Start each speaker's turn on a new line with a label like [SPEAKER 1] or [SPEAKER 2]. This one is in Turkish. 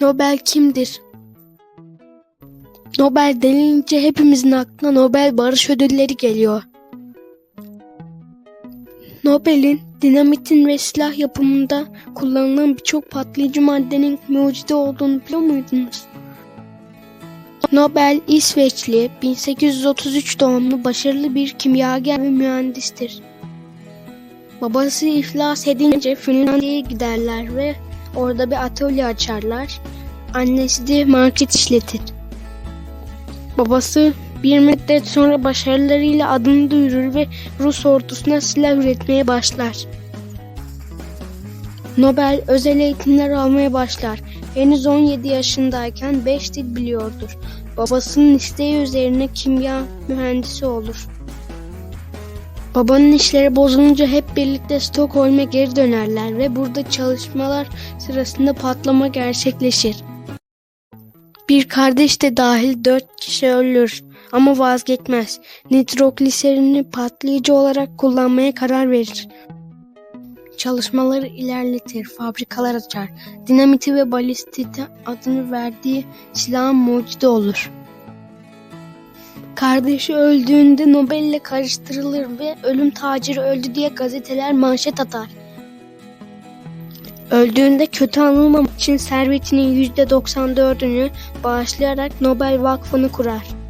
[SPEAKER 1] Nobel kimdir? Nobel denilince hepimizin aklına Nobel Barış Ödülleri geliyor. Nobel'in dinamitin ve silah yapımında kullanılan birçok patlayıcı maddenin mucidi olduğunu biliyor muydunuz? Nobel İsveçli 1833 doğumlu başarılı bir kimyager ve mühendistir. Babası iflas edince Finlandiya'ya giderler ve orada bir atölye açarlar. Annesi de market işletir. Babası bir müddet sonra başarılarıyla adını duyurur ve Rus ordusuna silah üretmeye başlar. Nobel özel eğitimler almaya başlar. Henüz 17 yaşındayken 5 dil biliyordur. Babasının isteği üzerine kimya mühendisi olur. Babanın işleri bozulunca hep birlikte Stockholm'e geri dönerler ve burada çalışmalar sırasında patlama gerçekleşir. Bir kardeş de dahil dört kişi ölür ama vazgeçmez. Nitrogliserini patlayıcı olarak kullanmaya karar verir. Çalışmaları ilerletir, fabrikalar açar. Dinamiti ve balistite adını verdiği silahın mucidi olur. Kardeşi öldüğünde Nobel ile karıştırılır ve ölüm taciri öldü diye gazeteler manşet atar. Öldüğünde kötü anılmamak için servetinin %94'ünü bağışlayarak Nobel Vakfı'nı kurar.